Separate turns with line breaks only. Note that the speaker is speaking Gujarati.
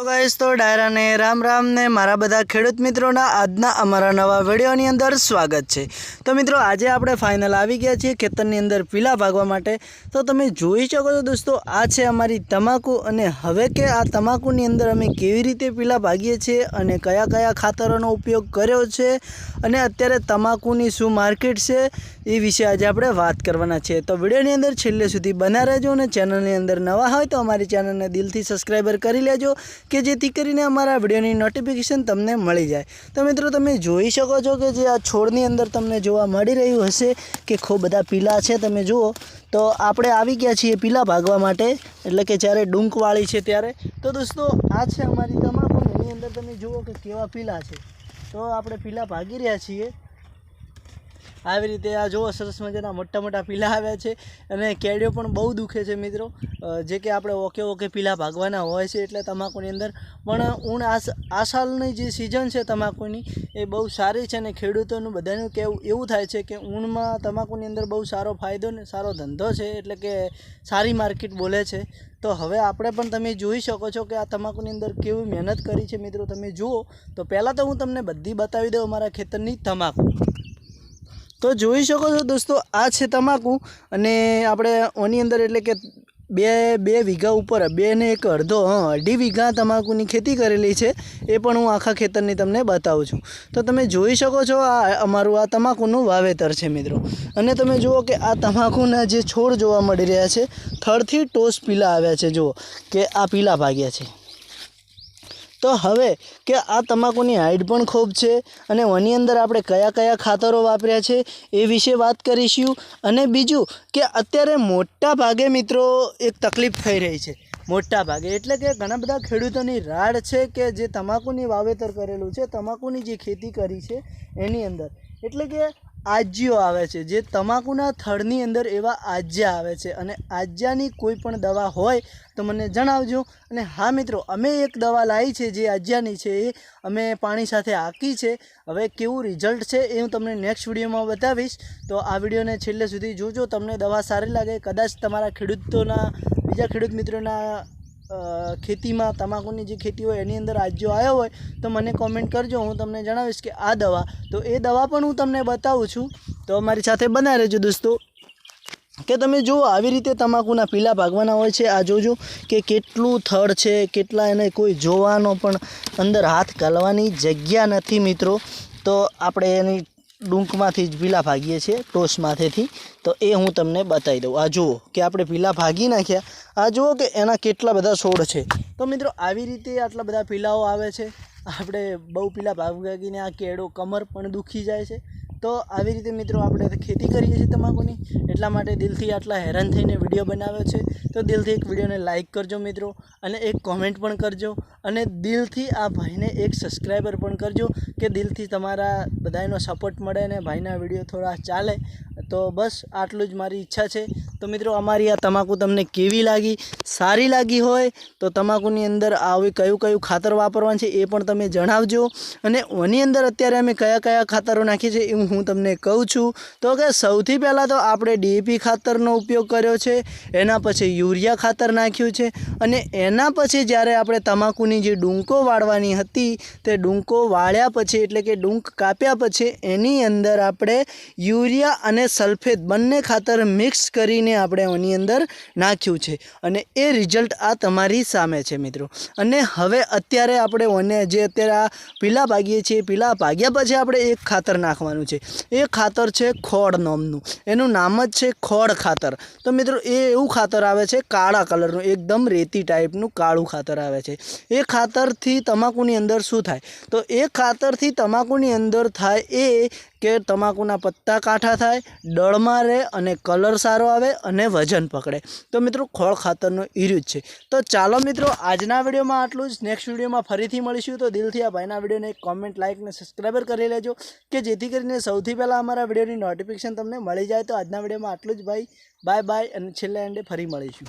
તો તો ડાયરાને રામ રામ ને મારા બધા ખેડૂત મિત્રોના આજના અમારા નવા વિડીયોની અંદર સ્વાગત છે. તો મિત્રો, આજે આપણે ફાઇનલ આવી ગયા છીએ ખેતરની અંદર પીલા ભાગવા માટે. તો તમે જોઈ શકો છો દોસ્તો, આ છે અમારી તમાકુ અને હવે કે આ તમાકુની અંદર અમે કેવી રીતે પીલા ભાગીએ છીએ અને કયા કયા ખાતરોનો ઉપયોગ કર્યો છે અને અત્યારે તમાકુની શું માર્કેટ છે એ વિશે આજે આપણે વાત કરવાના છીએ. તો વિડીયોની અંદર છેલ્લે સુધી બના રહેજો અને ચેનલની અંદર નવા હોય તો અમારી ચેનલને દિલથી સબસ્ક્રાઈબર કરી લેજો. કે જેથી કરીને અમારા વિડીયોની નોટિફિકેશન તમને મળી જાય. તો મિત્રો, તમે જોઈ શકો છો કે જે આ છોડની અંદર તમને જોવા મળી રહ્યું હશે કે ખૂબ બધા પીલા છે. તમે જુઓ, તો આપણે આવી ગયા છીએ પીલા ભાગવા માટે, એટલે કે જ્યારે ડુંકવાળી છે ત્યારે. તો દોસ્તો, આ છે અમારી તમાકુ એની અંદર તમે જુઓ કે કેવા પીલા છે. તો આપણે પીલા ભાગી રહ્યા છીએ. આવી રીતે આ જુઓ, સરસ મજાના મોટા મોટા પીલા આવ્યા છે અને કેડીઓ પણ બહુ દુખે છે મિત્રો. જે કે આપણે ઓકે ઓકે પીલા ભાગવાના હોય છે એટલે તમાકુની અંદર. પણ ઊણ આ સાલની જે સિઝન છે તમાકુની, એ બહુ સારી છે અને ખેડૂતોનું બધાનું કહેવું એવું થાય છે કે ઊણમાં તમાકુની અંદર બહુ સારો ફાયદો ને સારો ધંધો છે એટલે કે સારી માર્કેટ બોલે છે. તો હવે આપણે પણ તમે જોઈ શકો છો કે આ તમાકુની અંદર કેવી મહેનત કરી છે મિત્રો. તમે જુઓ, તો પહેલાં તો હું તમને બધી બતાવી દઉં અમારા ખેતરની તમાકુ. તો જોઈ શકો છો દોસ્તો, આ છે તમાકુ અને આપણે ઓની અંદર એટલે કે બે બે વીઘા ઉપર, બે ને એક અડધો અઢી વીઘા તમાકુની ખેતી કરેલી છે, એ પણ હું આખા ખેતરની તમને બતાવું છું. તો તમે જોઈ શકો છો આ અમારું આ તમાકુનું વાવેતર છે મિત્રો. અને તમે જુઓ કે આ તમાકુના જે છોડ જોવા મળી રહ્યા છે થડથી ટોસ પીલા આવ્યા છે, જુઓ, કે આ પીલા ભાગ્યા છે. તો હવે કે આ તમાકુની હાઈટ પણ ખૂબ છે અને એની અંદર આપણે કયા કયા ખાતરો વાપર્યા છે એ વિશે વાત કરીશું. અને બીજું કે અત્યારે મોટા ભાગે મિત્રો એક તકલીફ થઈ રહી છે. મોટા ભાગે એટલે કે ઘણા બધા ખેડૂતોની રાડ છે કે જે તમાકુની વાવેતર કરેલું છે, તમાકુની જે ખેતી કરી છે એની અંદર. એટલે કે આજ્યો આવે છે. જે તમાકુના થડની અંદર એવા આજ્યા આવે છે. અને આજ્યાની કોઈ પણ દવા હોય તો મને જણાવજો. અને હા મિત્રો, અમે એક દવા લાવી છે જે આજ્યાની છે. એ અમે પાણી સાથે આંકી છે. હવે કેવું રિઝલ્ટ છે એ હું તમને નેક્સ્ટ વિડીયોમાં બતાવીશ. તો આ વિડીયોને છેલ્લે સુધી જોજો. તમને દવા સારી લાગે, કદાચ તમારા ખેડૂતોના, બીજા ખેડૂત મિત્રોના ખેતીમાં તમાકુની જે ખેતી હોય એની અંદર આજ્યો આવ્યો હોય તો મને કોમેન્ટ કરજો, હું તમને જણાવીશ કે આ દવા. તો એ દવા પણ હું તમને બતાવું છું. તો અમારી સાથે બના રહેજો દોસ્તો. કે તમે જુઓ આવી રીતે તમાકુના પીલા ભાગવાના હોય છે, આ જોજો કે કેટલું થડ છે, કેટલા એને કોઈ જોવાનો પણ અંદર હાથ ગાલવાની જગ્યા નથી મિત્રો. તો આપણે એની ડૂંકમાંથી જ પીલા ભાગીએ છીએ ટોસમાંથેથી તો એ હું તમને બતાવી દઉં. આ જુઓ કે આપણે પીલા ભાગી નાખ્યા. આ જુઓ કે એના કેટલા બધા છોડ છે. તો મિત્રો, આવી રીતે આટલા બધા પીલાઓ આવે છે. આપણે બહુ પીલા ભાગ ભાગીને આ કેળો કમર પણ દુખી જાય છે. તો આવી રીતે મિત્રો આપણે ખેતી કરીએ છીએ તમાકુની. એટલા માટે દિલથી આટલા હેરાન થઈને વીડિયો બનાવ્યો છે. તો દિલથી એક વિડીયોને લાઇક કરજો મિત્રો અને એક કોમેન્ટ પણ કરજો અને દિલથી આ ભાઈને એક સબસ્ક્રાઈબર પણ કરજો કે દિલથી તમારા બધાનો સપોર્ટ મળે અને ભાઈના વીડિયો થોડા ચાલે. તો બસ આટલું જ મારી ઈચ્છા છે. તો મિત્રો, અમારી આ તમાકુ તમને કેવી લાગી? સારી લાગી હોય તો તમાકુની અંદર આવી કયું કયું ખાતર વાપરવાનું છે એ પણ તમે જણાવજો. અને ઓની અંદર અત્યારે અમે કયા કયા ખાતરો નાખીએ છીએ એવું હું તમને કહું છું. તો કે સૌથી પહેલાં તો આપણે ડીએપી ખાતરનો ઉપયોગ કર્યો છે, એના પછી યુરિયા ખાતર નાખ્યું છે, અને એના પછી જ્યારે આપણે તમાકુની જે ડૂંકો વાળવાની હતી, તે ડૂંકો વાળ્યા પછી એટલે કે ડૂંક કાપ્યા પછી એની અંદર આપણે યુરિયા અને સલ્ફેટ બંને ખાતર મિક્સ કરીને આપણે એની અંદર નાખ્યું છે. અને એ રિઝલ્ટ આ તમારી સામે છે મિત્રો. અને હવે અત્યારે આપણે ઓને જે અત્યારે આ પીલા ભાગીએ છીએ, પીલા ભાગ્યા પછી આપણે એક ખાતર નાખવાનું છે. એ ખાતર છે ખોડ નામનું. એનું નામ જ છે ખોડ ખાતર. તો મિત્રો, એ એવું ખાતર આવે છે, કાળા કલરનું, એકદમ રેતી ટાઈપનું કાળું ખાતર આવે છે. એ ખાતરથી તમાકુની અંદર શું થાય? તો એ ખાતરથી તમાકુની અંદર થાય એ કે તમાકુના પત્તા કાઠા થાય ડળમાં રહે અને કલર સારો આવે અને વજન પકડે. તો મિત્રો, ખોળ ખાતરનો ઈર્યું જ છે. તો ચાલો મિત્રો, આજના વિડીયોમાં આટલું જ. નેક્સ્ટ વિડીયોમાં ફરીથી મળીશું. તો દિલથી આ ભાઈના વિડીયોને એક કોમેન્ટ લાઇક અને સબસ્ક્રાઈબર કરી લેજો, કે જેથી કરીને સૌથી પહેલાં અમારા વિડીયોની નોટિફિકેશન તમને મળી જાય. તો આજના વિડીયોમાં આટલું જ, ભાઈ. બાય બાય અને છેલ્લા એન્ડે ફરી મળીશું.